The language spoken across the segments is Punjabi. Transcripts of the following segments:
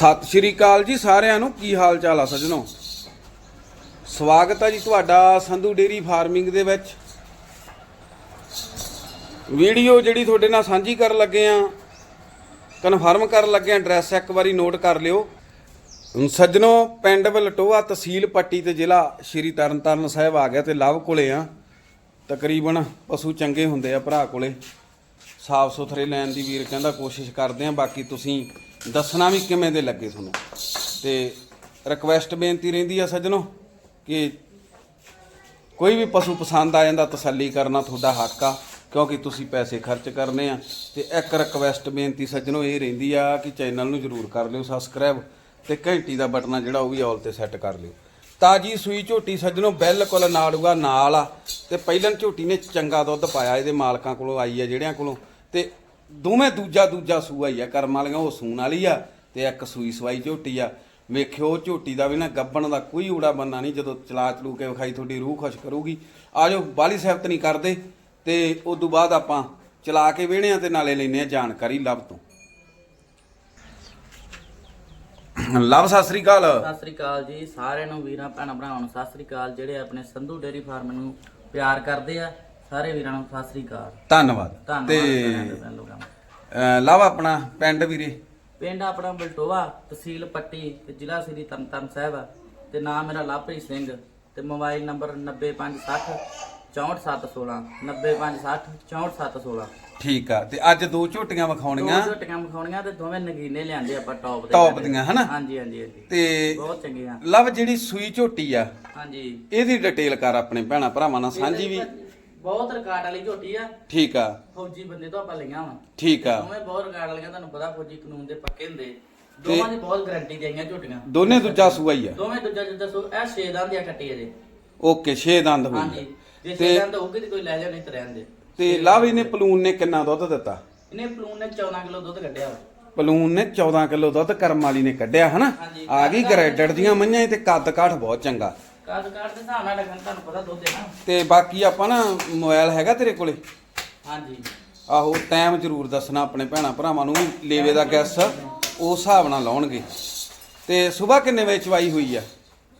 ਸਤਿ ਸ਼੍ਰੀ ਅਕਾਲ ਜੀ ਸਾਰਿਆਂ ਨੂੰ। ਕੀ ਹਾਲ ਚਾਲ ਆ ਸਜਣੋ? ਸਵਾਗਤ ਹੈ ਜੀ ਤੁਹਾਡਾ ਸੰਧੂ ਡੇਰੀ ਫਾਰਮਿੰਗ ਦੇ ਵਿੱਚ। ਵੀਡੀਓ ਜਿਹੜੀ ਤੁਹਾਡੇ ਨਾਲ ਸਾਂਝੀ ਕਰਨ ਲੱਗੇ ਆ, ਕਨਫਰਮ ਕਰਨ ਲੱਗੇ ਆ, ਐਡਰੈਸ ਇੱਕ ਵਾਰੀ ਨੋਟ ਕਰ ਲਿਓ। ਸੱਜਣੋ, ਪਿੰਡ ਬਲਟੋਆ ਤਹਿਸੀਲ ਪੱਟੀ ਤੇ ਜ਼ਿਲ੍ਹਾ ਸ਼੍ਰੀ ਤਰਨਤਾਰਨ ਸਾਹਿਬ ਆ ਗਿਆ ਤੇ ਲਵ ਕੋਲੇ ਆ। ਤਕਰੀਬਨ ਪਸ਼ੂ ਚੰਗੇ ਹੁੰਦੇ ਆ ਭਰਾ ਕੋਲੇ। ਸਾਫ਼ ਸੁਥਰੇ ਲੈਣ ਦੀ ਵੀਰ ਕਹਿੰਦਾ ਕੋਸ਼ਿਸ਼ ਕਰਦੇ ਆ, ਬਾਕੀ ਤੁਸੀਂ ਦੱਸਣਾ ਵੀ ਕਿਵੇਂ ਦੇ ਲੱਗੇ ਤੁਹਾਨੂੰ। ਤੇ ਰਿਕਵੈਸਟ ਬੇਨਤੀ ਰਹਿੰਦੀ ਆ ਸੱਜਣੋ ਕਿ ਕੋਈ ਵੀ ਪਸ਼ੂ ਪਸੰਦ ਆ ਜਾਂਦਾ ਤਸੱਲੀ ਕਰਨਾ ਤੁਹਾਡਾ ਹੱਕ ਆ, ਕਿਉਂਕਿ ਤੁਸੀਂ ਪੈਸੇ ਖਰਚ ਕਰਨੇ ਆ। ਤੇ ਇੱਕ ਰਿਕਵੈਸਟ ਬੇਨਤੀ ਸੱਜਣੋ ਇਹ ਰਹਿੰਦੀ ਆ ਕਿ ਚੈਨਲ ਨੂੰ ਜਰੂਰ ਕਰ ਲਿਓ ਸਬਸਕ੍ਰਾਈਬ ਤੇ ਘੰਟੀ ਦਾ ਬਟਨ ਆ ਜਿਹੜਾ ਉਹ ਵੀ ਆਲ ਤੇ ਸੈੱਟ ਕਰ ਲਿਓ। ਤਾਜੀ ਸੂਈ ਝੋਟੀ ਸੱਜਣੋ ਬਿਲਕੁਲ ਨਾੜੂਗਾ ਨਾਲ ਆ, ਤੇ ਪਹਿਲਾਂ ਝੋਟੀ ਨੇ ਚੰਗਾ ਦੁੱਧ ਪਾਇਆ, ਇਹਦੇ ਮਾਲਕਾਂ ਕੋਲੋਂ ਆਈ ਆ ਜਿਹੜਿਆਂ ਕੋਲੋਂ। ਤੇ ਦੋਵੇਂ ਦੂਜਾ ਦੂਜਾ ਸੂਆ ਹੀ ਆ, ਕਰਮ ਵਾਲੀਆਂ, ਉਹ ਸੂਣ ਵਾਲੀ ਆ ਤੇ ਇੱਕ ਸੂਈ ਸਵਾਈ ਝੋਟੀ ਆ। ਵੇਖਿਓ, ਝੋਟੀ ਦਾ ਵੀ ਨਾ ਗੱਬਣ ਦਾ ਕੋਈ ਊੜਾ ਬੰਨਾ ਨਹੀਂ, ਜਦੋਂ ਚਲਾ ਚਲੂ ਕੇ ਵਿਖਾਈ ਤੁਹਾਡੀ ਰੂਹ ਖੁਸ਼ ਕਰੂਗੀ। ਆਜੋ, ਬਾਲੀ ਸਾਹਿਬਤ ਨਹੀਂ ਕਰਦੇ ਤੇ ਉਸ ਤੋਂ ਬਾਅਦ ਆਪਾਂ ਚਲਾ ਕੇ ਵੇਹਣੇ ਆ ਤੇ ਨਾਲੇ ਲੈਨੇ ਆ ਜਾਣਕਾਰੀ ਲਵ ਤੋਂ। ਲਵ, ਸਤਿ ਸ੍ਰੀ ਅਕਾਲ। ਸਤਿ ਸ੍ਰੀ ਅਕਾਲ ਜੀ, ਸਾਰਿਆਂ ਨੂੰ ਵੀਰਾਂ, ਭੈਣਾਂ, ਭਰਾਵਾਂ ਨੂੰ ਸਤਿ ਸ੍ਰੀ ਅਕਾਲ। ਜਿਹੜੇ ਆਪਣੇ ਸੰਧੂ ਡੇਰੀ ਫਾਰਮ ਨੂੰ ਪਿਆਰ ਕਰਦੇ ਆ ਸਾਰੇ ਵੀਰਾਂ ਨੂੰ ਸਤਿ ਸ੍ਰੀ ਅਕਾਲ। ਧੰਨਵਾਦ। ਧੰਨਵਾਦ ਤੇ ਭੈਣਾਂ ਤੇ ਲੋਕਾਂ। ਅਹ, ਲਵ ਆਪਣਾ ਪਿੰਡ ਵੀਰੇ। ਪਿੰਡ ਆਪਣਾ ਬਲਟੋਆ ਤਹਿਸੀਲ ਪੱਟੀ ਤੇ ਜ਼ਿਲ੍ਹਾ ਸ੍ਰੀ ਤਰਨਤਾਰਨ ਸਾਹਿਬ ਆ। ਤੇ ਨਾਮ ਮੇਰਾ ਲਵਪ੍ਰੀਤ ਸਿੰਘ ਤੇ ਮੋਬਾਈਲ ਨੰਬਰ 90560 64716 90560 64716 ਠੀਕ ਆ ਤੇ ਅੱਜ ਦੋ ਝੋਟੀਆਂ ਦੋ ਵਿਖਾਉਣੀਆਂ ਝੋਟੀਆਂ ਵਿਖਾਉਣੀਆਂ ਤੇ ਦੋਵੇਂ ਨਗੀਨੇ ਲਿਆਂਦੇ ਆਪਾਂ ਟੌਪ ਦੇ ਟੌਪ। ਦੀਆਂ, ਹਨਾ? ਹਾਂਜੀ ਹਾਂਜੀ ਹਾਂਜੀ। ਤੇ ਬਹੁਤ ਚੰਗੀਆਂ। ਲਵ ਜਿਹੜੀ ਸੂਈ ਝੋਟੀ ਆ ਹਾਂਜੀ। ਇਹਦੀ ਡਿਟੇਲ ਕਰ ਆਪਣੇ ਭੈਣਾ ਭਰਾਵਾਂ ਨਾਲ ਸਾਂਝੀ ਵੀ। ਬਹੁਤ ਰਿਕਾਰਡ ਵਾਲੀ ਝੋਟੀ ਆ। ਠੀਕ ਆ। ਫੌਜੀ ਬੰਦੇ ਤੋਂ ਆਪਾਂ ਲਈਆਂ ਵਾ। ਠੀਕ ਆ। ਦੋਵੇਂ ਬਹੁਤ ਰਿਕਾਰਡ ਵਾਲੀਆਂ ਤੁਹਾਨੂੰ ਪਤਾ ਫੌਜੀ ਕਾਨੂੰਨ ਦੇ ਪੱਕੇ ਹੁੰਦੇ। ਦੋਵਾਂ ਦੀ ਬਹੁਤ ਗਾਰੰਟੀ ਦੇਈਆਂ ਝੋਟੀਆਂ। ਦੋਨੇ ਦੂਜਾ ਸੂਆ ਹੀ ਆ। ਦੋਵੇਂ ਦੂਜਾ ਜਿੱਦਾਂ ਸੋ ਇਹ ਛੇ ਦੰਦ ਦੀਆਂ ਕੱਟੀ ਅਜੇ ਓਕੇ 6 ਦੰਦ ਹੋਈ ਹਾਂਜੀ। ਜੇ ਛੇ ਤੇ ਦੰਦ ਹੋਊਗੀ ਤੇ ਕੋਈ ਲੈ ਲਿਆ ਨਹੀਂ ਤੇ ਰਹਿਣ ਦੇ। ਤੇ ਲਵ ਇਹਨੇ ਪਲੂਨ ਨੇ ਕਿੰਨਾ ਦੁੱਧ ਦਿੱਤਾ? ਇਹਨੇ ਪਲੂਨ ਨੇ 14 ਕਿਲੋ ਦੁੱਧ ਕੱਢਿਆ ਪਲੂਨ ਨੇ 14 ਕਿਲੋ ਦੁੱਧ ਕਰਮ ਵਾਲੀ ਨੇ ਕੱਢਿਆ ਹਨਾ। ਆ ਗਈ ਗ੍ਰੈਡਡ ਦੀਆਂ ਮਈਆਂ ਤੇ ਕੱਦ ਕਾਠ ਬਹੁਤ ਚੰਗਾ। ਕਾਦ ਕਾਦ ਦੇ ਹਿਸਾਬ ਨਾਲ ਰੱਖਣ ਤੁਹਾਨੂੰ ਪਤਾ ਦੁੱਧ ਹੈ ਨਾ। ਤੇ ਬਾਕੀ ਆਪਾਂ ਨਾ ਮੋਬਾਈਲ ਹੈਗਾ ਤੇਰੇ ਕੋਲੇ? ਹਾਂਜੀ। ਆਹੋ ਟਾਈਮ ਜ਼ਰੂਰ ਦੱਸਣਾ ਆਪਣੇ ਭੈਣਾ ਭਰਾਵਾਂ ਨੂੰ ਵੀ ਲੇਵੇ ਦਾ ਗੈਸ ਉਸ ਹਿਸਾਬ ਨਾਲ ਲਾਉਣਗੇ। ਤੇ ਸਵੇਰ ਕਿੰਨੇ ਵਜੇ ਚਵਾਈ ਹੋਈ ਆ?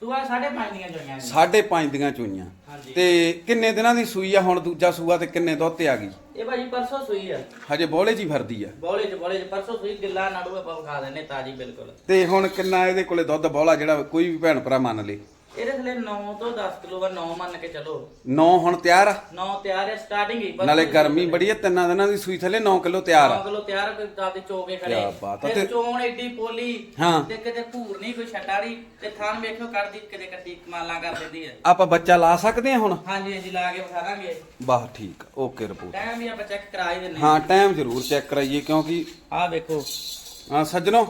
ਸੁਆ 5.5 ਦੀਆਂ ਜੋਈਆਂ ਨੇ। 5.5 ਦੀਆਂ ਚੋਈਆਂ। ਹਾਂਜੀ। ਤੇ ਕਿੰਨੇ ਦਿਨਾਂ ਦੀ ਸੂਈ ਆ ਹੁਣ ਦੂਜਾ ਸੂਆ ਤੇ ਕਿੰਨੇ ਦੁੱਧ ਤੇ ਆ ਗਈ? ਇਹ ਭਾਜੀ ਪਰਸੋਂ ਸੂਈ ਆ। ਹਜੇ ਬੋਲੇ ਜੀ ਫਿਰਦੀ ਆ। ਬੋਲੇ ਚ ਬੋਲੇ ਚ। ਪਰਸੋਂ ਸੂਈ ਗਿੱਲਾ ਨਾੜੂ ਆਪਾਂ ਵਿਖਾ ਦਿੰਨੇ ਤਾਜੀ ਬਿਲਕੁਲ। ਤੇ ਹੁਣ ਕਿੰਨਾ ਇਹਦੇ ਕੋਲੇ ਦੁੱਧ ਬੋਲਾ ਜਿਹੜਾ ਕੋਈ ਵੀ ਭੈਣ ਭਰਾ ਮੰਨ ਲੇ। ਇਹਦੇ ਥਲੇ 9 ਤੋਂ 10 ਕਿਲੋ ਦਾ 9 ਮੰਨ ਕੇ ਚਲੋ। ਨੌ ਹੁਣ ਤਿਆਰ ਆ? 9 ਤਿਆਰ ਹੈ ਸਟਾਰਟਿੰਗ ਹੀ ਨਾਲੇ ਗਰਮੀ ਬੜੀ ਆ ਤਿੰਨਾਂ ਦਿਨਾਂ ਦੀ ਸੂਈ ਥੱਲੇ 9 ਕਿਲੋ ਤਿਆਰ 9 ਆ ਕਿਲੋ ਤਿਆਰ ਕੋਈ ਦਾਦੇ ਚੋਕੇ ਖੜੇ। ਕਿਆ ਬਾਤ ਆ, ਤੇ ਚੋਣ ਏਡੀ ਪੋਲੀ ਹਾਂ। ਤੇ ਕਿਤੇ ਭੂਰ ਨਹੀਂ ਕੋਈ ਨਹੀਂ ਤੇ ਥਾਨ ਵੇਖਿਓ ਕੱਢਦੀ ਕਿਤੇ ਕੱਟੀ ਕਮਾਲਾਂ ਕਰ ਦਿੰਦੀ ਹੈ ਆਪਾਂ ਬੱਚਾ ਲਾ ਸਕਦੇ ਆ ਹੁਣ? ਹਾਂਜੀ ਹਾਂਜੀ ਲਾ ਕੇ ਵਿਖਾ ਦਾਂਗੇ। ਵਾਹ ਠੀਕ ਓਕੇ ਰਿਪੋਰਟ। ਟਾਈਮ ਵੀ ਆਪਾਂ ਚੈੱਕ ਕਰਾ ਹੀ ਦਿੰਨੇ ਹਾਂ ਟਾਈਮ ਜ਼ਰੂਰ ਚੈੱਕ ਕਰਾਈਏ ਕਿਉਂਕਿ ਆਹ ਵੇਖੋ। ਆ ਸੱਜਣੋ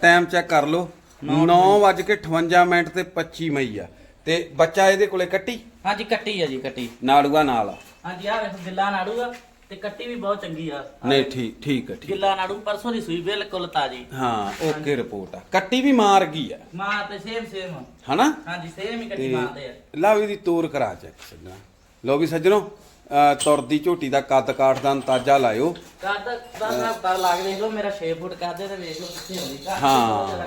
ਟਾਈਮ ਚੈੱਕ ਕਰ ਲਓ। 9:58 ਮਿੰਟ ਤੇ 25 ਮਈ ਆ। ਤੇ ਬੱਚਾ ਇਹਦੇ ਕੋਲੇ ਕੱਟੀ? ਹਾਂਜੀ ਕੱਟੀ ਆ ਜੀ ਕੱਟੀ। ਨਾੜੂਆ ਨਾਲ ਆ। ਹਾਂਜੀ ਆਹ ਵੇਖੋ ਗਿੱਲਾ ਨਾੜੂਗਾ ਤੇ ਕੱਟੀ ਵੀ ਬਹੁਤ ਚੰਗੀ ਆ। ਨਹੀਂ ਠੀਕ ਠੀਕ ਆ ਠੀਕ। ਗਿੱਲਾ ਨਾੜੂ ਪਰਸੋਂ ਦੀ ਸੂਈ ਬਿਲਕੁਲ ਤਾਜੀ। ਹਾਂ ਓਕੇ ਰਿਪੋਰਟ ਆ। ਕੱਟੀ ਵੀ ਮਾਰ ਗਈ ਆ। ਮਾਂ ਤੇ ਸੇਮ ਸੇਮ ਹਨਾ? ਹਾਂਜੀ ਸੇਮ ਹੀ ਕੱਟੀ ਮਾਰਦੇ ਆ। ਲਓ ਇਹਦੀ ਤੋਰ ਕਰਾ ਚੈੱਕ ਸੱਜਣਾ। ਲਓ ਵੀ ਸੱਜਣੋ। ਤੁਰਦੀ ਝੋਟੀ ਦਾ ਕੱਦ ਕਾਠ ਦਾ ਅੰਦਾਜ਼ਾ ਲਾਇਓ। ਕੱਦ ਦਾ ਦਾ ਦਾ ਲੱਗ ਦੇਖ ਲਓ ਮੇਰਾ 6 ਫੁੱਟ ਕਰਦੇ ਤੇ ਵੇਖ ਲਓ ਕਿੱਥੇ ਹੁੰਦੀ ਕੱਦ ਹਾਂ।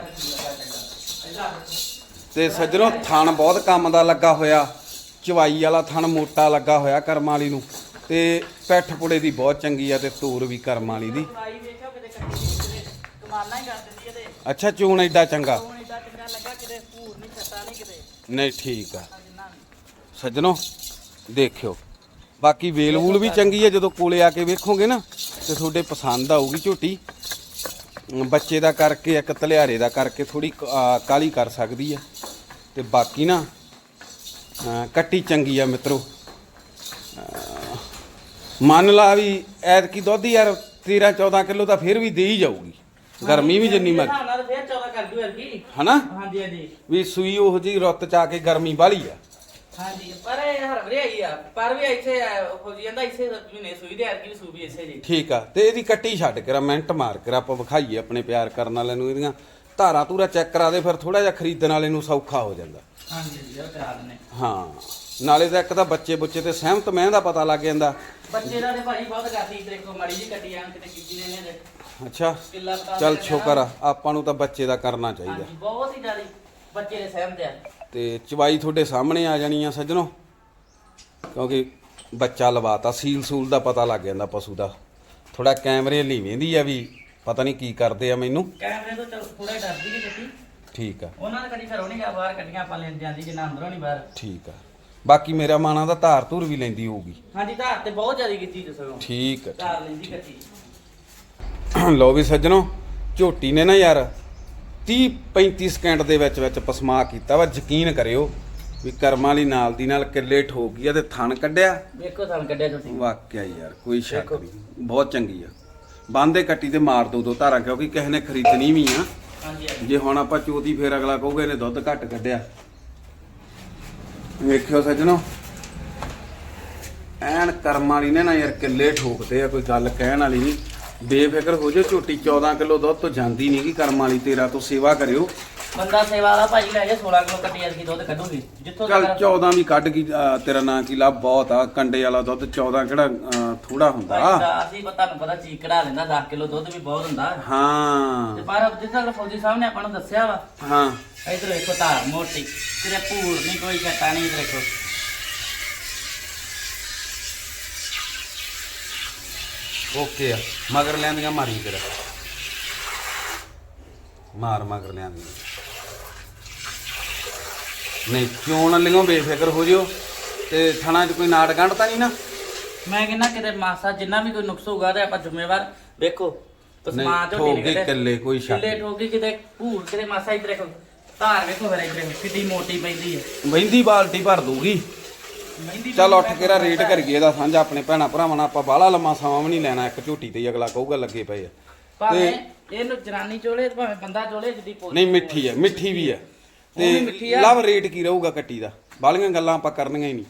ਤੇ ਸੱਜਣੋ ਥਣ ਬਹੁਤ ਕੰਮ ਦਾ ਲੱਗਾ ਹੋਇਆ। ਚਵਾਈ ਵਾਲਾ ਥਣ ਮੋਟਾ ਲੱਗਾ ਹੋਇਆ ਕਰਮ ਵਾਲੀ ਨੂੰ। ਤੇ ਪੈਠ ਪੁੜੇ ਦੀ ਬਹੁਤ ਚੰਗੀ ਆ ਤੇ ਤੋਰ ਵੀ ਕਰਮ ਵਾਲੀ ਦੀ। ਅੱਛਾ ਚੂਣ ਐਡਾ ਚੰਗਾ। ਨਹੀਂ ਠੀਕ ਆ। ਸੱਜਣੋ ਦੇਖਿਓ। ਬਾਕੀ ਵੇਲ ਵੂਲ ਵੀ ਚੰਗੀ ਹੈ ਜਦੋਂ ਕੋਲੇ ਆ ਕੇ ਵੇਖੋਗੇ ਨਾ ਤੇ ਤੁਹਾਡੇ ਪਸੰਦ ਆਊਗੀ ਝੋਟੀ। ਬੱਚੇ ਦਾ ਕਰਕੇ ਇੱਕ ਤਲਿਆਰੇ ਦਾ ਕਰਕੇ ਥੋੜੀ ਕਾਲੀ ਕਰ ਸਕਦੀ ਆ। ਤੇ ਬਾਕੀ ਨਾ ਕੱਟੀ ਚੰਗੀ ਆ ਮਿੱਤਰੋ। ਮੰਨ ਲਾ ਵੀ ਐਤ ਕੀ ਦੁੱਧ ਯਾਰ 13 14 ਕਿਲੋ ਤਾਂ ਫਿਰ ਵੀ ਦੇ ਹੀ ਜਾਊਗੀ। ਗਰਮੀ ਵੀ ਜਿੰਨੀ ਮਰ ਹਿਸਾਬ ਨਾਲ ਫੇਰ 14 ਕਰ ਦੂ ਅਰਗੀ ਹਨਾ? ਹਾਂਜੀ ਹਾਂਜੀ। ਵੀ ਸੂਈ ਉਹੋ ਜੀ ਰੁੱਤ ਚ ਆ ਕੇ ਗਰਮੀ ਬਾਲੀ ਆ। ਹਾਂਜੀ ਪਰ ਇਹ ਹਰਵਰੇ ਆਈ ਆ ਪਰ ਵੀ ਇੱਥੇ ਹੋ ਜੀ ਜਾਂਦਾ ਇੱਥੇ ਸੂਈ ਦੇ ਵੀ ਸੂਬੀ ਇੱਥੇ ਜੀ। ਠੀਕ ਆ ਤੇ ਇਹਦੀ ਕੱਟੀ ਛੱਡ ਕੇ ਮਿੰਟ ਮਾਰ ਕੇ ਆਪਾਂ ਵਿਖਾਈਏ ਆਪਣੇ ਪਿਆਰ ਕਰਨ ਵਾਲਿਆਂ ਨੂੰ ਇਹਦੀਆਂ। ਧਾਰਾ ਧੂਰਾ ਚੈੱਕ ਕਰਾ ਦੇ ਫਿਰ ਥੋੜਾ ਜਿਹਾ ਖਰੀਦਣ ਵਾਲੇ ਨੂੰ ਸੌਖਾ ਹੋ ਜਾਂਦਾ। ਹਾਂਜੀ ਜੀ ਉਹ ਕਰਾ ਦਿੰਨੇ ਹਾਂ ਨਾਲੇ ਤਾਂ ਇੱਕ ਤਾਂ ਬੱਚੇ ਬੁੱਚੇ ਤੇ ਸਹਿਮਤ ਮੈਂ ਦਾ ਪਤਾ ਲੱਗ ਜਾਂਦਾ। ਬੱਚੇ ਦਾ ਤੇ ਭਾਜੀ ਬਹੁਤ ਕਰਦੀ ਦੇਖੋ ਮੜੀ ਜੀ ਕੱਟੀ ਆਂ ਕਿਤੇ ਕੀਤੀ ਨੇ ਨੇ ਅੱਛਾ ਚੱਲ ਸ਼ੁਕਰ ਆ ਆਪਾਂ ਨੂੰ ਤਾਂ ਬੱਚੇ ਦਾ ਕਰਨਾ ਚਾਹੀਦਾ। ਹਾਂਜੀ ਬਹੁਤ ਹੀ ਜ਼ਿਆਦਾ। ਬੱਚੇ ਦੇ ਸਹਿਮਤ ਆ। ਤੇ ਚਵਾਈ ਤੁਹਾਡੇ ਸਾਹਮਣੇ ਆ ਜਾਣੀ ਆ ਸੱਜਣੋ। ਕਿਉਂਕਿ ਬੱਚਾ ਲਵਾਤਾ ਸੀਲ ਸੂਲ ਦਾ ਪਤਾ ਲੱਗ ਜਾਂਦਾ ਪਸ਼ੂ ਦਾ। ਥੋੜਾ ਕੈਮਰੇ ਲੀਵੇਂਦੀ ਆ ਵੀ ਪਤਾ ਨਹੀਂ ਕੀ ਕਰਦੇ ਆ ਮੈਨੂੰ। ਕੈਮਰੇ ਤੋਂ ਥੋੜਾ ਡਰਦੀ ਜੀ ਕੱਟੀ ਠੀਕ ਆ। ਉਹਨਾਂ ਨੇ ਕਦੀ ਘਰੋਂ ਨਹੀਂ ਗਿਆ ਬਾਹਰ ਕੱਢੀਆਂ ਆਪਾਂ ਲੈਣ ਜਾਂਦੀ ਜਿੰਨਾ ਅੰਦਰੋਂ ਨਹੀਂ ਬਾਹਰ। ਠੀਕ ਆ। ਬਾਕੀ ਮੇਰਾ ਮਾਣਾ ਦਾ ਧਾਰ ਧੂਰ ਵੀ ਲੈਂਦੀ ਹੋਊਗੀ। ਹਾਂਜੀ ਧਾਰ ਤੇ ਬਹੁਤ ਜ਼ਿਆਦਾ ਕੀਤੀ ਦੱਸੋ ਠੀਕ ਆ ਧਾਰ ਲੈਂਦੀ ਕੱਟੀ ਲੋ ਵੀ ਸੱਜਣੋ ਝੋਟੀ ਨੇ ਨਾ ਯਾਰ 30 35 ਸਕਿੰਟ ਦੇ ਵਿੱਚ ਵਿੱਚ ਪਸਮਾ ਕੀਤਾ ਵਾ ਯਕੀਨ ਕਰਿਓ ਵੀ ਕਰਮਾਂ ਵਾਲੀ ਨਾਲ ਦੀ ਨਾਲ ਕਿੱਲੇ ਠੋਕ ਗਈ ਆ ਤੇ ਥਣ ਕੱਢਿਆ। ਵੇਖੋ ਸਾਨੂੰ ਕੱਢਿਆ ਤੁਸੀਂ। ਵਾਕਿਆ ਯਾਰ ਕੋਈ ਸ਼ੱਕ। ਨਹੀਂ। ਬਹੁਤ ਚੰਗੀ ਆ। ਬੰਦੇ ਕੱਟੀ ਤੇ ਮਾਰ ਦੋ ਦੋ ਧਾਰਾਂ ਕਿਉਂਕਿ ਕਿਸੇ ਨੇ ਖਰੀਦਣੀ ਵੀ ਆ। ਜੇ ਹੁਣ ਆਪਾਂ ਚੋਦੀ ਫੇਰ ਅਗਲਾ ਕਹੂਗਾ ਇਹਨੇ ਦੁੱਧ ਘੱਟ ਕੱਢਿਆ। ਵੇਖਿਓ ਸੱਜਣੋ। ਐਨ ਕਰਮ ਵਾਲੀ ਨੇ ਨਾ ਯਾਰ ਕਿੱਲੇ ਠੋਕਦੇ ਆ ਕੋਈ ਗੱਲ ਕਹਿਣ ਵਾਲੀ ਨਹੀਂ। ਬੇਫਿਕਰ ਹੋ ਜਾਓ ਝੋਟੀ 14 ਕਿਲੋ ਦੁੱਧ ਤੋਂ ਜਾਂਦੀ ਨਹੀਂ ਗੀ ਕਰਮ ਵਾਲੀ ਤੇਰਾ ਤੋਂ ਸੇਵਾ ਕਰਿਓ। ਬੰਦਾ ਸੇਵਾ ਵਾਲਾ ਭਾਜੀ ਲੈ ਜਾ 16 ਕਿਲੋ ਕੱਟੀ ਅਰਗੀ ਦੁੱਧ ਕੱਢੂਗੀ। ਜਿੱਥੋਂ ਚੱਲ ਤੱਕ 14 ਵੀ ਕੱਢ ਗਈ ਅਹ ਤੇਰਾ ਨਾਂ ਕੀ ਲਾ ਬਹੁਤ ਆ ਕੰਡੇ ਵਾਲਾ ਦੁੱਧ 14 ਕਿਹੜਾ ਅਹ ਥੋੜਾ ਹੁੰਦਾ। ਦਾ ਅਸੀਂ ਪਤਾ ਨੂੰ ਪਤਾ ਚੀਕ ਕਢਾ ਲੈਂਦਾ 10 ਕਿਲੋ ਦੁੱਧ ਵੀ ਬਹੁਤ ਹੁੰਦਾ। ਤੇ ਹਾਂ ਪਰ ਜਿੱਦਾਂ ਕਿ ਫੌਜੀ ਸਾਹਿਬ ਨੇ ਆਪਾਂ ਨੂੰ ਦੱਸਿਆ ਵਾ ਹਾਂ। ਇਧਰ ਵੇਖੋ ਧਾਰ ਮੋਟੀ ਕਿਤੇ ਭੂਰ ਨਹੀਂ ਕੋਈ ਚੱਟਾ ਨਹੀਂ ਇਧਰ ਵੇਖੋ। ਓਕੇ ਆ ਮਗਰ ਲੈਂਦੀਆਂ ਮਾਰੀ ਤੇਰਾ ਮਾਰ ਮਗਰ ਲੈਂਦੀਆਂ ਨਹੀਂ ਕਿਉਂ ਨਾ ਲਿਓ ਬੇਫਿਕਰ ਹੋ ਜਿਓ ਤੇ ਥਣਾ 'ਚ ਕੋਈ ਨਾੜ ਗੰਢ ਤਾਂ ਨਹੀਂ ਨਾ? ਮੈਂ ਕਹਿੰਦਾ ਕਿਤੇ ਮਾਸਾ ਜਿੰਨਾ ਵੀ ਕੋਈ ਨੁਕਸ ਹੋਊਗਾ ਤੇ ਆਪਾਂ ਜ਼ਿੰਮੇਵਾਰ ਵੇਖੋ। ਨਹੀਂ, ਤਸਮਾ ਝੋਟੀ ਠੋਕ ਨੇ ਗਈ ਕਿਤੇ। ਇਕੱਲੇ, ਕੋਈ ਸ਼ੱਕ ਕਿੱਲੇ ਨਹੀਂ। ਠੋਕ ਗਈ ਕਿਤੇ ਭੂਰ ਕਿਤੇ ਮਾਸਾ ਇਧਰ ਵੇਖੋ। ਧਾਰ ਵੇਖੋ ਫਿਰ ਇਧਰ ਕਿੱਡੀ ਮੋਟੀ ਪੈਂਦੀ ਹੈ। ਮਹਿੰਦੀ ਬਾਲਟੀ ਭਰ ਦੂਗੀ ਚੱਲ ਉੱਠ ਕੇ ਰਾ ਰੇਟ ਕਰੀਏ ਇਹਦਾ ਸਾਂਝਾ ਆਪਣੇ ਭੈਣਾ ਭਰਾਵਾਂ ਨਾਲ ਆਪਾਂ ਬਾਹਲਾ ਲੰਮਾ ਸਮਾਂ ਵੀ ਨਹੀਂ ਲੈਣਾ ਇੱਕ ਝੋਟੀ ਤੇ ਹੀ ਅਗਲਾ ਕਹੂਗਾ ਲੱਗੇ ਪਏ ਆ। ਭਾਵੇਂ ਇਹਨੂੰ ਜਨਾਨੀ ਚੋਲੇ ਤੇ ਭਾਵੇਂ ਬੰਦਾ ਚੋਲੇ ਜਿੱਦੀ ਪੋਲੀ ਨਹੀਂ ਮਿੱਠੀ ਹੈ ਮਿੱਠੀ ਵੀ ਹੈ ਤੇ। ਲਵ ਰੇਟ ਕੀ ਰਹੂਗਾ ਕੱਟੀ ਦਾ? ਬਾਲੀਆਂ ਗੱਲਾਂ ਆਪਾਂ ਕਰਨੀਆਂ ਹੀ ਨਹੀਂ।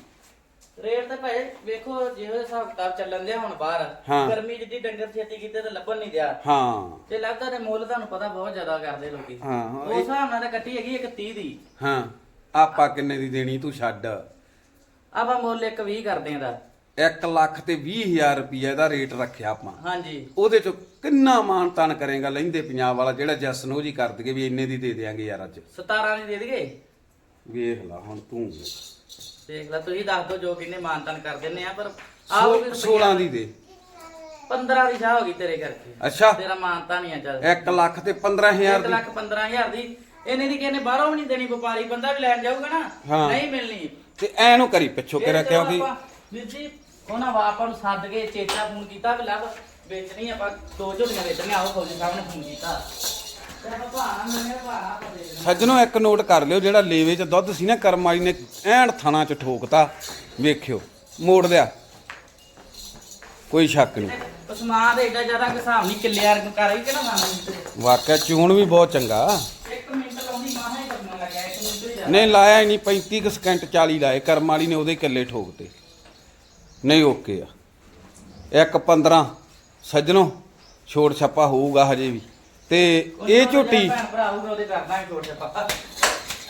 ਰੇਟ ਤਾਂ ਭਾਈ ਵੇਖੋ ਜਿਹੋ ਹਿਸਾਬ ਕਿਤਾਬ ਚੱਲਣ ਦਿਆ ਹੁਣ ਬਾਹਰ। ਗਰਮੀ ਜਿੱਦੀ ਡੰਗਰ ਛੇਤੀ ਕੀਤੇ ਤੇ ਲੱਭਣ ਨਹੀਂ ਦਿਆ। ਹਾਂ। ਤੇ ਲੱਗਦਾ ਤੇ ਮੁੱਲ ਤੁਹਾਨੂੰ ਪਤਾ ਬਹੁਤ ਜ਼ਿਆਦਾ ਕਰਦੇ ਲੋਕੀ। ਹਾਂ, ਹਾਂ, ਉਸ ਹਿਸਾਬ ਨਾਲ ਤਾਂ ਕੱਟੀ ਹੈਗੀ ਇੱਕ 30 ਦੀ। ਹਾਂ ਆਪਾਂ ਕਿੰਨੇ ਦੀ ਦੇਣੀ ਤੂੰ ਛੱਡ। ਆਪਾਂ ਮੁੱਲ ਇੱਕ 20 ਕਰਦੇ ਆਂ ਦਾ। 1 ਲੱਖ ਤੇ 20000 ਰੁਪਏ ਦਾ ਰੇਟ ਰੱਖਿਆ ਆਪਾਂ। ਹਾਂਜੀ। ਉਹਦੇ ਚੋਂ ਕਿੰਨਾ ਮਾਣ ਤਾਨ ਕਰੇਗਾ ਲੈਂਦੇ ਪੰਜਾਬ ਵਾਲਾ ਜਿਹੜਾ ਜਸਨ ਉਹ ਜੀ ਕਰ ਦਗੇ ਵੀ ਇੰਨੇ ਦੀ ਦੇ ਦੇਾਂਗੇ ਯਾਰ ਅੱਜ। 17 ਦੀ ਦੇ ਦਈਏ ਵੇਖ ਲਾ ਹੁਣ ਤੂੰ। ਦੇਖ ਲੈ ਤੁਸੀਂ ਦੱਸ ਦਿਓ ਜੋ ਕਿੰਨੇ ਮਾਨਤਨ ਕਰ ਦਿੰਨੇ ਆ ਪਰ ਆਹ 16 ਦੀ ਦੇ। 15 ਦੀ ਸ਼ਾਹ ਹੋ ਗਈ ਤੇਰੇ ਕਰਕੇ। ਅੱਛਾ। ਤੇਰਾ ਮਾਨਤਾ ਨਹੀਂ ਆ ਚੱਲ। 1 ਲੱਖ ਤੇ 15000 1 ਦੀ। ਲੱਖ 15000 ਦੀ। ਇਹਨੇ ਦੀ ਕਿਹਨੇ ਬਾਹਰੋਂ ਵੀ ਨਹੀਂ ਦੇਣੀ ਵਪਾਰੀ ਬੰਦਾ ਵੀ ਲੈਣ ਜਾਊਗਾ ਨਾ। ਨਹੀਂ ਮਿਲਣੀ। ਤੇ ਐ ਨੂੰ ਕਰੀ ਪਿੱਛੋਂ ਕਰਿਆ ਕਿਉਂਕਿ ਵੀਰ ਜੀ ਉਹਨਾਂ ਵਾ ਆਪਾਂ ਨੂੰ ਸੱਦ ਕੇ ਚੇਤਾ ਫੋਨ ਕੀਤਾ ਵੀ ਲੱਭ ਵੇਚਣੀ ਆਪਾਂ ਦੋ ਝੋਲੀਆਂ ਵੇਚਣੀਆਂ ਆਓ ਫੌਜੀ ਸਾਹਿਬ ਨੇ ਫੋਨ ਕੀਤਾ। ਤੇ ਆਪਾਂ ਭਾਣਾ ਮਿਲਨੇ ਭਾਣਾ ਆਪਾਂ ਦੇ ਦੇਣਾ। ਸੱਜਣੋ ਇੱਕ ਨੋਟ ਕਰ ਲਿਓ ਜਿਹੜਾ ਲੇਵੇ 'ਚ ਦੁੱਧ ਸੀ ਨਾ ਕਰਮ ਵਾਲੀ ਨੇ ਐਨ ਥਣਾ 'ਚ ਠੋਕਤਾ। ਵੇਖਿਓ ਮੋੜ ਦਿਆ ਕੋਈ ਸ਼ੱਕ ਨਹੀਂ। ਉਸਮਾਂ ਦੇ ਏਡਾ ਜ਼ਿਆਦਾ ਹਿਸਾਬ ਨਹੀਂ ਕਿੱਲਿਆਰ ਕਰ ਰਹੀ ਕਿ ਨਾ ਸਾਨੂੰ ਵਾਕਿਆ ਚੂਣ ਵੀ ਬਹੁਤ ਚੰਗਾ ਇੱਕ ਮਿੰਟ ਲਾਉਂਦੀ ਮਾਹਾਂ ਹੀ ਕਰਨਾ ਲੱਗਿਆ ਇੱਕ ਮਿੰਟ ਹੀ ਜ਼ਿਆਦਾ। ਨਹੀਂ ਲਾਇਆ ਹੀ ਨਹੀਂ 35 ਕੁ ਸਕਿੰਟ 40 ਲਾਏ ਕਰਮ ਵਾਲੀ ਨੇ ਉਹਦੇ ਕਿੱਲੇ ਠੋਕਤੇ। ਨਹੀਂ ਓਕੇ ਆ। ਇੱਕ 15 ਸੱਜਣੋ ਛੋੜ ਛੱਪਾ ਹੋਊਗਾ ਹਜੇ ਵੀ। ਤੇ ਇਹ ਝੋਟੀ ਭਰਾ ਹੋਊਗਾ ਉਹਦੇ ਕਰਦਾ ਹੈ ਛੋਟ ਛਪਾ।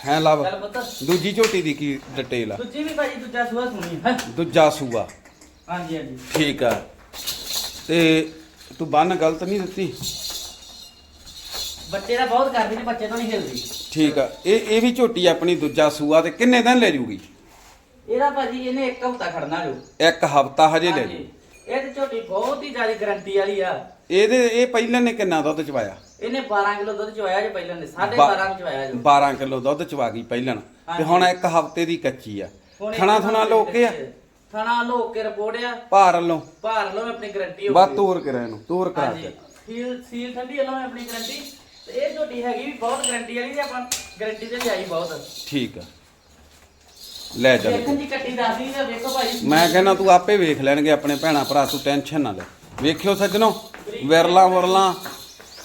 ਹੈ ਲਵ ਚੱਲ ਪੁੱਤ। ਦੂਜੀ ਝੋਟੀ ਦੀ ਕੀ ਡਿਟੇਲ ਆ? ਦੂਜੀ ਵੀ ਭਾਜੀ ਦੂਜਾ ਸੂਆ ਸੁਣੀ ਹੈ? ਦੂਜਾ ਸੂਆ। ਹਾਂਜੀ ਹਾਂਜੀ। ਠੀਕ ਆ। ਤੇ ਤੂੰ ਬੰਨ ਗਲਤ ਨਹੀਂ ਦਿੱਤੀ? ਬੱਚੇ ਦਾ ਬਹੁਤ ਕਰਦੀ ਨੇ ਬੱਚੇ ਤੋਂ ਨਹੀਂ ਹਿਲਦੀ ਠੀਕ ਆ। ਇਹ ਇਹ ਵੀ ਝੋਟੀ ਆਪਣੀ ਦੂਜਾ ਸੂਆ ਤੇ ਕਿੰਨੇ ਦਿਨ ਲੈ ਜੂਗੀ? ਇਹਦਾ ਭਾਜੀ ਇਹਨੇ ਇੱਕ ਹਫ਼ਤਾ ਖੜਨਾ ਜੋ। ਇੱਕ ਹਫਤਾ ਹਜੇ ਲੈ ਹਾਂਜੀ। ਜੂ ਇਹ ਤੇ ਝੋਟੀ ਬਹੁਤ ਹੀ ਜ਼ਿਆਦਾ ਗਰੰਟੀ ਵਾਲੀ ਆ। ਇਹਦੇ ਇਹ ਪਹਿਲਾਂ ਨੇ ਕਿੰਨਾ ਦੁੱਧ ਚਵਾਇਆ? ਇਹਨੇ 12 ਕਿਲੋ ਦੁੱਧ ਚਵਾਇਆ ਜੇ ਪਹਿਲਾਂ ਨੇ। 12.5 ਵਿੱਚ ਚਵਾਇਆ ਜੋ। 12 ਕਿਲੋ ਦੁੱਧ ਚਵਾ ਗਈ ਪਹਿਲਾਂ। ਤੇ। ਹੁਣ ਇੱਕ ਹਫ਼ਤੇ ਦੀ ਕੱਚੀ ਆ। ਹੁਣ ਇਹ ਥਣਾ ਥਣਾ ਲੋਕੇ ਆ? ਥਣਾ ਲੋਕ ਕੇ ਰਿਪੋਰਟ ਆ। ਭਾਰ ਵੱਲੋਂ? ਭਾਰ ਲੋ ਆਪਣੀ ਗਰੰਟੀ ਬਾ ਤੋਰ ਕੇ ਰਹਿ ਨੂੰ ਤੋਰ ਕਰਾ ਕੇ। ਸੀਲ ਸੀਲ ਠੰਡੀ ਵੱਲੋਂ ਆਪਣੀ ਗਰੰਟੀ ਤੇ ਇਹ ਝੋਟੀ ਹੈਗੀ ਵੀ ਬਹੁਤ ਗਰੰਟੀ ਵਾਲੀ ਤੇ ਆਪਾਂ ਗਰੰਟੀ ਤੇ ਲਿਆਈ ਬਹੁਤ। ਠੀਕ ਆ। ਲੈ ਚੱਲ ਦੇਖਣ ਦੀ ਕੱਟੀ ਦੱਸਦੀ ਤੇ ਵੇਖੋ ਭਾਈ। ਮੈਂ ਕਹਿੰਦਾ ਤੂੰ ਆਪੇ ਵੇਖ ਲੈਣਗੇ ਆਪਣੇ ਭੈਣਾ ਭਰਾ ਤੂੰ ਟੈਨਸ਼ਨ ਨਾ ਲੈ। ਵੇਖਿਓ ਸੱਜਣੋ ਵਿਰਲਾ ਵਰਲਾ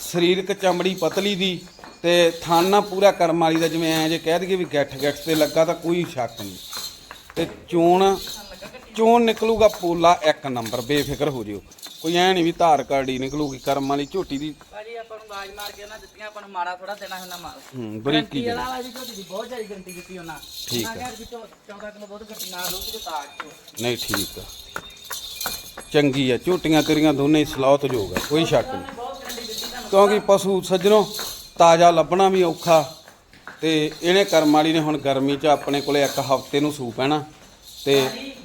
ਸਰੀਰਕ ਚਮੜੀ ਪਤਲੀ ਦੀ ਤੇ ਥਾਨਾ ਪੂਰਾ ਕਰਮ ਵਾਲੀ ਦਾ ਜਿਵੇਂ ਐ ਜੇ ਕਹਿ ਦਈਏ ਵੀ ਗੱਠ ਗੱਠ ਤੇ ਲੱਗਾ ਤਾਂ ਕੋਈ ਸ਼ੱਕ ਨਹੀਂ। ਤੇ ਚੋਣ ਚੋਣ ਨਿਕਲੂਗਾ ਪੋਲਾ ਇੱਕ ਨੰਬਰ ਬੇਫਿਕਰ ਹੋ ਜਿਓ। ਕੋਈ ਐ ਨਹੀਂ ਵੀ ਧਾਰ ਕਾੜੀ ਨਿਕਲੂਗੀ ਕਰਮ ਵਾਲੀ ਝੋਟੀ ਦੀ। ਨੂੰ ਆਵਾਜ਼ ਮਾਰ ਕੇ ਉਹਨਾਂ ਦਿੱਤੀਆਂ ਆਪਾਂ ਨੂੰ ਮਾਰਾ ਥੋੜਾ ਦੇਣਾ ਹੁੰਦਾ ਮਾਲ ਹੂੰ ਬਰੀਕੀ ਵਾਲਾ ਵਾਲੀ ਝੋਟੀ ਦੀ ਬਹੁਤ ਜ਼ਿਆਦਾ ਗਰੰਟੀ ਦਿੱਤੀ ਉਹਨਾਂ। ਠੀਕ ਉਹਨਾਂ ਕਹਿੰਦੇ ਵਿੱਚੋਂ 14 ਕਿਲੋ ਦੁੱਧ ਗੱਟੀ ਨਾਲ ਲਊਗੀ ਤੇ ਤਾਜ ਚੋਂ ਨਹੀਂ ਠੀਕ ਆ। ਚੰਗੀ ਆ ਝੋਟੀਆਂ ਤੇਰੀਆਂ ਦੋਨੇ ਹੀ ਸਲੌਤ ਜੋਗ ਆ ਕੋਈ ਸ਼ੱਕ ਨਹੀਂ। ਕਿਉਂਕਿ ਪਸ਼ੂ ਸੱਜਣੋ ਤਾਜ਼ਾ ਲੱਭਣਾ ਵੀ ਔਖਾ ਤੇ ਇਹਨੇ ਕਰਮ ਵਾਲੀ ਨੇ ਹੁਣ ਗਰਮੀ 'ਚ ਆਪਣੇ ਕੋਲੇ ਇੱਕ ਹਫ਼ਤੇ ਨੂੰ ਸੂ ਪੈਣਾ ਤੇ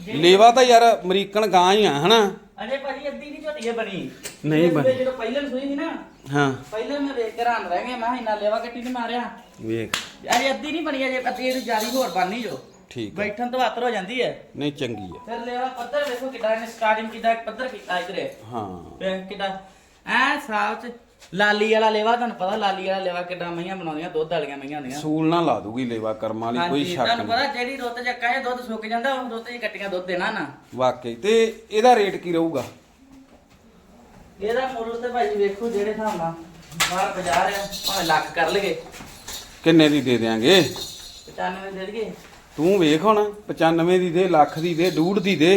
ਲੇਵਾ ਤਾਂ ਯਾਰ ਅਮਰੀਕਨ ਗਾਂ ਹੀ ਆ ਹਨਾ? ਅਜੇ ਭਾਜੀ ਅੱਧੀ ਨਹੀਂ ਇਹ ਬਣੀ। ਨਹੀਂ ਬਣੀ। ਜਦੋਂ ਪਹਿਲਾਂ ਸੂਈ ਸੀ ਨਾ ਹਾਂ। ਪਹਿਲਾਂ ਮੈਂ ਵੇਖ ਕੇ ਹੈਰਾਨ ਰਹਿ ਗਿਆ ਮੈਂ ਕਿਹਾ ਇੰਨਾ ਲੈਵਾ ਕੱਟੀ ਨੇ ਮਾਰਿਆ। ਵੇਖ। ਅਜੇ ਅੱਧੀ ਨਹੀਂ ਬਣੀ ਅਜੇ ਅੱਧੀ ਇਹਦੀ ਜਿਆਦੀ ਹੋਰ ਬਣਨੀ ਜੋ। ਠੀਕ ਆ ਬੈਠਣ ਤੋਂ ਹੱਥਰ ਹੋ ਜਾਂਦੀ ਹੈ। ਨਹੀਂ ਚੰਗੀ ਆ ਫਿਰ ਲੈਵਾ ਪੱਧਰ ਵੇਖੋ ਕਿੱਦਾਂ ਇਹਨੇ ਸਟਾਰਟਿੰਗ ਕਿੱਦਾਂ ਪੱਧਰ ਕੀਤਾ ਇਧਰੇ। ਹਾਂ। ਵੇਖ ਕਿੱਦਾਂ ਐ ਸਾਫ਼ ਚ ਲਾਲੀ ਵਾਲਾ ਲੈਵਾ ਤੁਹਾਨੂੰ ਪਤਾ ਲਾਲੀ ਵਾਲਾ ਲੈਵਾ ਕਿੱਦਾਂ ਮਈਆਂ ਬਣਾਉਂਦੀਆਂ ਦੁੱਧ ਵਾਲੀਆਂ ਮਈਆਂ ਹੁੰਦੀਆਂ। ਸੂਲ ਨਾ ਲਾ ਦੂਗੀ ਲੇਵਾ ਕਰਮ ਵਾਲੀ ਕੋਈ ਹਾਂਜੀ ਸ਼ੱਕ ਤੁਹਾਨੂੰ ਨਹੀਂ। ਪਤਾ ਜਿਹੜੀ ਦੁੱਧ ਚੱਕਾ ਇਹ ਦੁੱਧ ਸੁੱਕ ਜਾਂਦਾ ਉਹ ਦੁੱਧ ਚ ਕੱਟੀਆਂ ਦੁੱਧ ਦੇਣਾ ਨਾ। ਵਾਕਈ। ਤੇ ਇਹਦਾ ਰੇਟ ਕੀ ਰਹੂਗਾ? ਇਹਦਾ ਮੁੱਲ ਤੇ ਭਾਈ ਵੇਖੋ ਜਿਹੜੇ ਹਿਸਾਬ ਨਾਲ ਬਾਹਰ ਬਾਜ਼ਾਰ ਆ ਭਾਵੇਂ ਲੱਖ ਕਰ ਲਗੇ ਕਿੰਨੇ ਦੀ ਦੇ ਦੇਾਂਗੇ 95 ਦੇ ਦੇਗੇ ਤੂੰ ਵੇਖ ਹੁਣ 95 ਦੀ ਦੇ ਲੱਖ ਦੀ ਦੇ ਡੂਢ ਦੀ ਦੇ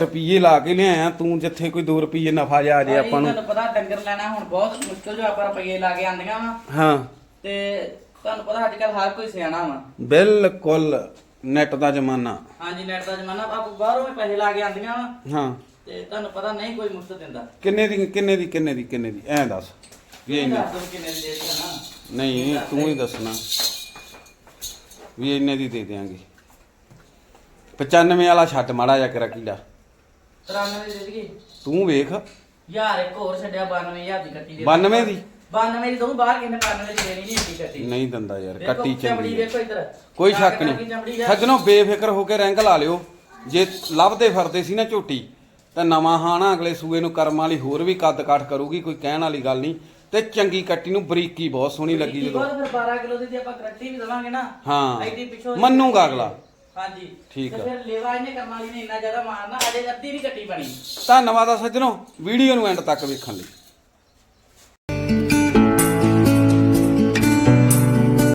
ਰੁਪਈਏ ਲਾ ਕੇ ਲਿਆਇਆ ਤੂੰ ਜਿੱਥੇ ਕੋਈ 2 ਰੁਪਈਏ ਨਫਾ ਜਾ ਜੇ ਆਪਾਂ ਨੂੰ। ਤੁਹਾਨੂੰ ਪਤਾ ਡੰਗਰ ਲੈਣਾ ਹੁਣ ਬਹੁਤ ਮੁਸ਼ਕਲ ਜੋ ਆਪਾਂ ਰੁਪਈਏ ਲਾ ਕੇ ਆਂਦੀਆਂ ਵਾ। ਹਾਂ। ਤੇ ਤੁਹਾਨੂੰ ਪਤਾ ਅੱਜ ਕੱਲ ਹਰ ਕੋਈ ਸਿਆਣਾ ਵਾ। ਬਿਲਕੁਲ ਨੈਟ ਦਾ ਜ਼ਮਾਨਾ। ਹਾਂਜੀ ਨੈਟ ਦਾ ਜ਼ਮਾਨਾ ਆਪ ਬਾਹਰੋਂ ਵੀ ਪੈਸੇ ਲਾ ਕੇ ਆਂਦੀਆਂ ਵਾ। ਹਾਂ। ਤੇ ਤੁਹਾਨੂੰ ਪਤਾ ਨਹੀਂ ਕੋਈ ਮੁਫਤ ਦਿੰਦਾ। ਕਿੰਨੇ ਦੀ ਕਿੰਨੇ ਦੀ ਕਿੰਨੇ ਦੀ ਕਿੰਨੇ ਦੀ? ਐਂ ਦੱਸ। ਵੀ ਇੰਨੇ। ਦੱਸ ਦਿਓ ਕਿੰਨੇ ਦੀ ਦੇ ਦਿੱਤਾ ਨਾ? ਨਹੀਂ ਤੂੰ ਹੀ ਦੱਸਣਾ। ਵੀ ਇੰਨੇ ਦੀ ਦੇ ਦੇਾਂਗੇ 95 ਵਾਲਾ ਛੱਡ ਮਾੜਾ ਜਿਹਾ ਕਰਾ ਕੀੜਾ। 93 ਦੀ ਦੇ ਦੇਗੀ ਤੂੰ ਵੇਖ। ਯਾਰ ਇੱਕ ਹੋਰ ਛੱਡਿਆ 92000 ਦੀ ਕੱਟੀ ਦੇ 92 ਦੀ? 92 ਦੀ ਤੂੰ ਬਾਹਰ ਕਿੰਨੇ 92 ਦੀ ਦੇਣੀ ਨਹੀਂ ਹੁੰਦੀ ਕੱਟੀ। ਨਹੀਂ ਦਿੰਦਾ ਯਾਰ ਕੱਟੀ ਚੰਗੀ ਇੱਧਰ। ਕੋਈ ਸ਼ੱਕ ਨਹੀਂ। ਸੱਜਣੋ ਬੇਫਿਕਰ ਹੋ ਕੇ ਰੈਂਕ ਲਾ ਲਿਓ। ਜੇ ਲੱਭਦੇ ਫਿਰਦੇ ਸੀ ਨਾ ਝੋਟੀ ਤਾਂ ਨਵਾਂ ਹਾਣਾ ਅਗਲੇ ਸੂਏ ਨੂੰ ਕਰਮ ਵਾਲੀ ਹੋਰ ਵੀ ਕੱਦ ਕਾਠ ਕਰੂਗੀ ਕੋਈ ਕਹਿਣ ਵਾਲੀ ਗੱਲ ਨਹੀਂ ਤੇ ਚੰਗੀ ਕੱਟੀ ਨੂੰ ਬਰੀਕੀ ਬਹੁਤ ਸੋਹਣੀ ਲੱਗੀ ਜਦੋਂ ਬਹੁਤ ਫਿਰ 12 ਕਿਲੋ ਦੀ ਤੇ ਆਪਾਂ ਗਰੰਟੀ ਵੀ ਦਵਾਂਗੇ ਨਾ ਹਾਂ। ਐਡੀ ਪਿੱਛੋਂ ਮੰਨੂਗਾ ਅਗਲਾ। ਹਾਂਜੀ ਠੀਕ ਤੇ ਆ। ਫਿਰ ਲੇਵਾ ਇਹਨੇ ਕਰਨ ਵਾਲੀ ਨੇ ਇੰਨਾ ਜ਼ਿਆਦਾ ਮਾਰਨਾ ਅਜੇ ਅੱਧੀ ਨਹੀਂ ਕੱਟੀ ਬਣੀ ਧੰਨਵਾਦ ਆ ਸੱਜਣੋ ਵੀਡੀਓ ਨੂੰ ਐਂਡ ਤੱਕ ਵੇਖਣ ਲਈ